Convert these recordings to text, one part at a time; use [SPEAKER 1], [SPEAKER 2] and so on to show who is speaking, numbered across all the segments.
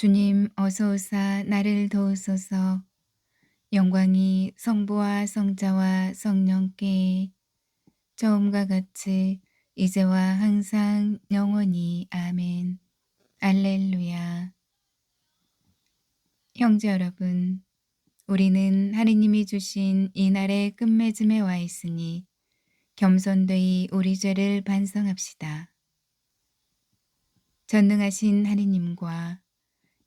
[SPEAKER 1] 주님 어서 오사 나를 도우소서. 영광이 성부와 성자와 성령께 처음과 같이 이제와 항상 영원히 아멘. 알렐루야. 형제 여러분 우리는 하느님이 주신 이 날의 끝맺음에 와 있으니 겸손되이 우리 죄를 반성합시다. 전능하신 하느님과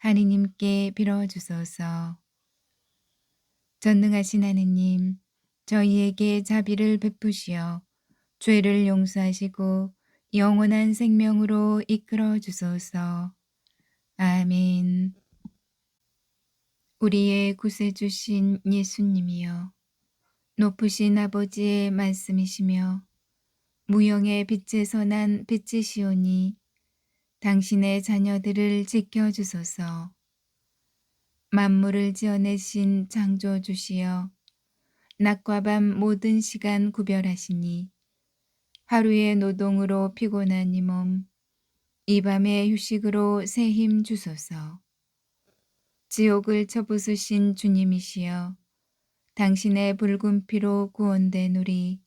[SPEAKER 1] 하느님께 빌어주소서. 전능하신 하느님, 저희에게 자비를 베푸시어 죄를 용서하시고 영원한 생명으로 이끌어 주소서. 아멘. 우리의 구세주신 예수님이여, 높으신 아버지의 말씀이시며, 무영의 빛에서 난 빛이시오니, 당신의 자녀들을 지켜주소서. 만물을 지어내신 창조주시여 낮과 밤 모든 시간 구별하시니 하루의 노동으로 피곤한 이 몸, 이 밤의 휴식으로 새 힘 주소서. 지옥을 쳐부수신 주님이시여 당신의 붉은 피로 구원된 우리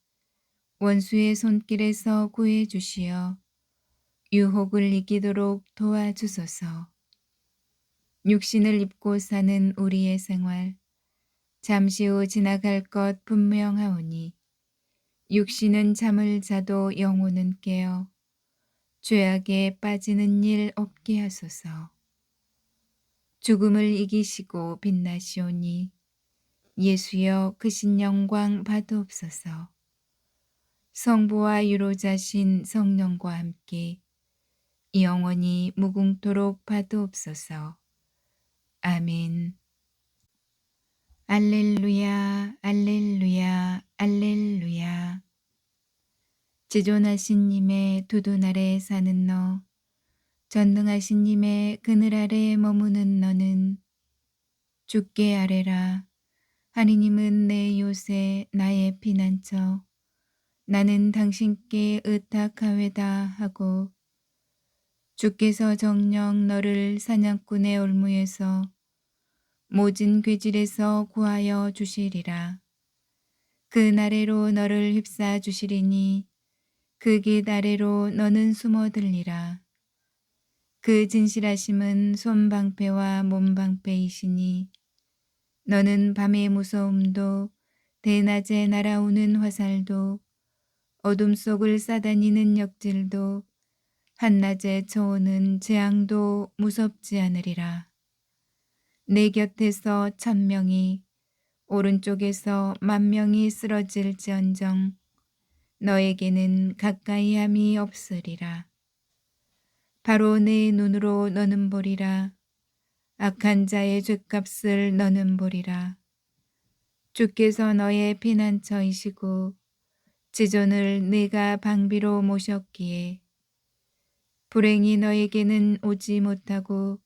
[SPEAKER 1] 원수의 손길에서 구해 주시어 유혹을 이기도록 도와주소서. 육신을 입고 사는 우리의 생활, 잠시 후 지나갈 것 분명하오니, 육신은 잠을 자도 영혼은 깨어 죄악에 빠지는 일 없게 하소서. 죽음을 이기시고 빛나시오니 예수여 크신 영광 받으옵소서. 성부와 유로자신 성령과 함께 영원히 무궁토록 받으옵소서. 아멘. 알렐루야, 알렐루야, 알렐루야. 지존하신 님의 두둔 아래 사는 너, 전능하신 님의 그늘 아래 머무는 너는 주께 아뢰라. 하느님은 내 요새 나의 피난처. 나는 당신께 의탁하외다 하고 주께서 정령 너를 사냥꾼의 올무에서 모진 괴질에서 구하여 주시리라. 그 나래로 너를 휩싸 주시리니 그길 아래로 너는 숨어들리라. 그 진실하심은 손방패와 몸방패이시니 너는 밤의 무서움도 대낮에 날아오는 화살도 어둠 속을 싸다니는 역질도 한낮에 쳐오는 재앙도 무섭지 않으리라. 내 곁에서 천 명이 오른쪽에서 만 명이 쓰러질지언정 너에게는 가까이함이 없으리라. 바로 내 눈으로 너는 보리라. 악한 자의 죄값을 너는 보리라. 주께서 너의 피난처이시고 지존을 내가 방비로 모셨기에 불행이 너에게는 오지 못하고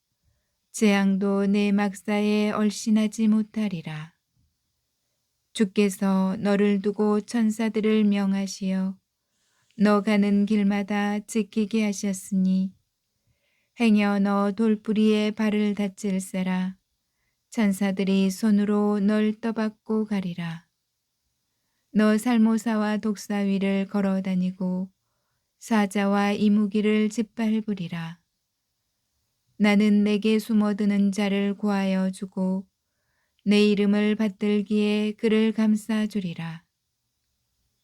[SPEAKER 1] 재앙도 내 막사에 얼씬하지 못하리라. 주께서 너를 두고 천사들을 명하시어 너 가는 길마다 지키게 하셨으니 행여 너 돌뿌리에 발을 다칠 세라 천사들이 손으로 널 떠받고 가리라. 너 살모사와 독사 위를 걸어 다니고 사자와 이무기를 짓밟으리라. 나는 내게 숨어드는 자를 구하여 주고 내 이름을 받들기에 그를 감싸주리라.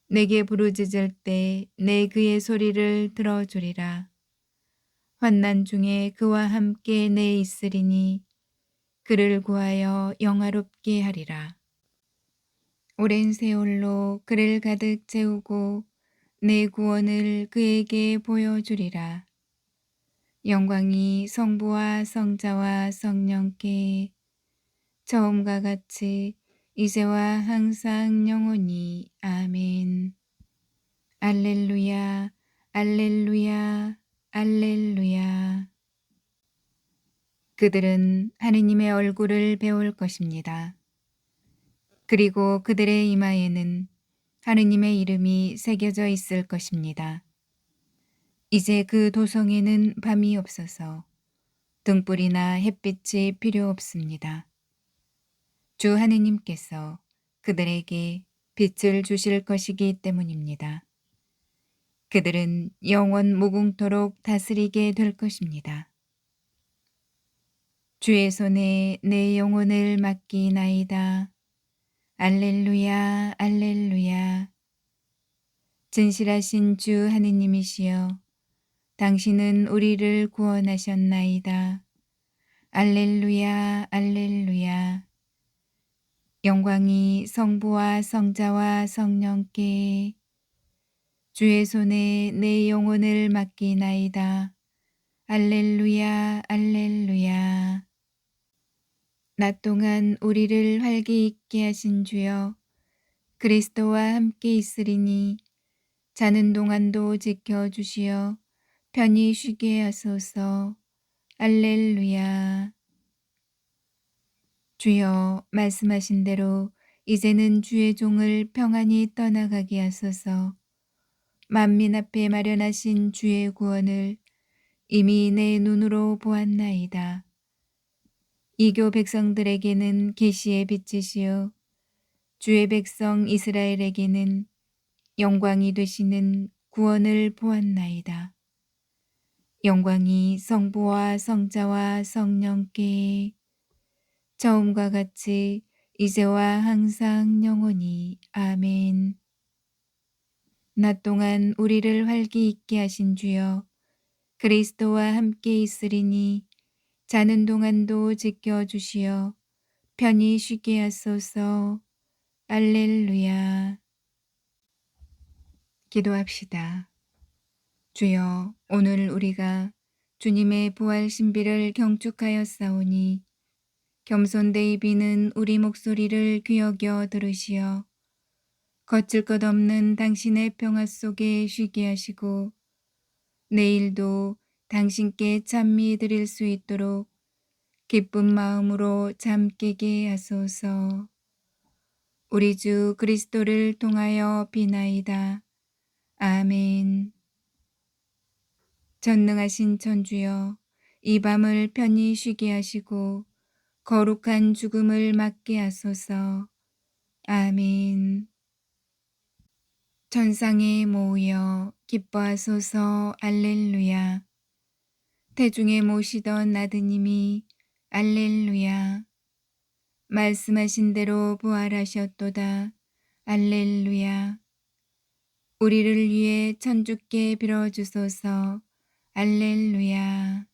[SPEAKER 1] 내게 부르짖을 때 내 그의 소리를 들어주리라. 환난 중에 그와 함께 내 있으리니 그를 구하여 영화롭게 하리라. 오랜 세월로 그를 가득 채우고 내 구원을 그에게 보여주리라. 영광이 성부와 성자와 성령께 처음과 같이 이제와 항상 영원히 아멘. 알렐루야, 알렐루야, 알렐루야. 그들은 하느님의 얼굴을 배울 것입니다. 그리고 그들의 이마에는 하느님의 이름이 새겨져 있을 것입니다. 이제 그 도성에는 밤이 없어서 등불이나 햇빛이 필요 없습니다. 주 하느님께서 그들에게 빛을 주실 것이기 때문입니다. 그들은 영원 무궁토록 다스리게 될 것입니다. 주의 손에 내 영혼을 맡기나이다. 알렐루야, 알렐루야. 진실하신 주 하느님이시여, 당신은 우리를 구원하셨나이다. 알렐루야, 알렐루야. 영광이 성부와 성자와 성령께 주의 손에 내 영혼을 맡기나이다. 알렐루야, 알렐루야. 낮 동안 우리를 활기 있게 하신 주여, 그리스도와 함께 있으리니 자는 동안도 지켜 주시어 편히 쉬게 하소서. 알렐루야. 주여 말씀하신 대로 이제는 주의 종을 평안히 떠나가게 하소서. 만민 앞에 마련하신 주의 구원을 이미 내 눈으로 보았나이다. 이교 백성들에게는 계시의 빛이시요 주의 백성 이스라엘에게는 영광이 되시는 구원을 보았나이다. 영광이 성부와 성자와 성령께 처음과 같이 이제와 항상 영원히 아멘. 낮 동안 우리를 활기 있게 하신 주여 그리스도와 함께 있으리니 자는 동안도 지켜주시어 편히 쉬게 하소서. 알렐루야. 기도합시다. 주여, 오늘 우리가 주님의 부활 신비를 경축하였사오니 겸손되이 비는 우리 목소리를 귀여겨 들으시어 거칠 것 없는 당신의 평화 속에 쉬게 하시고 내일도 당신께 찬미 드릴 수 있도록 기쁜 마음으로 잠 깨게 하소서. 우리 주 그리스도를 통하여 비나이다. 아멘. 전능하신 천주여, 이 밤을 편히 쉬게 하시고 거룩한 죽음을 맞게 하소서. 아멘. 전상에 모여 기뻐하소서. 알렐루야. 대중에 모시던 아드님이 알렐루야. 말씀하신 대로 부활하셨도다. 알렐루야. 우리를 위해 천주께 빌어주소서. 알렐루야.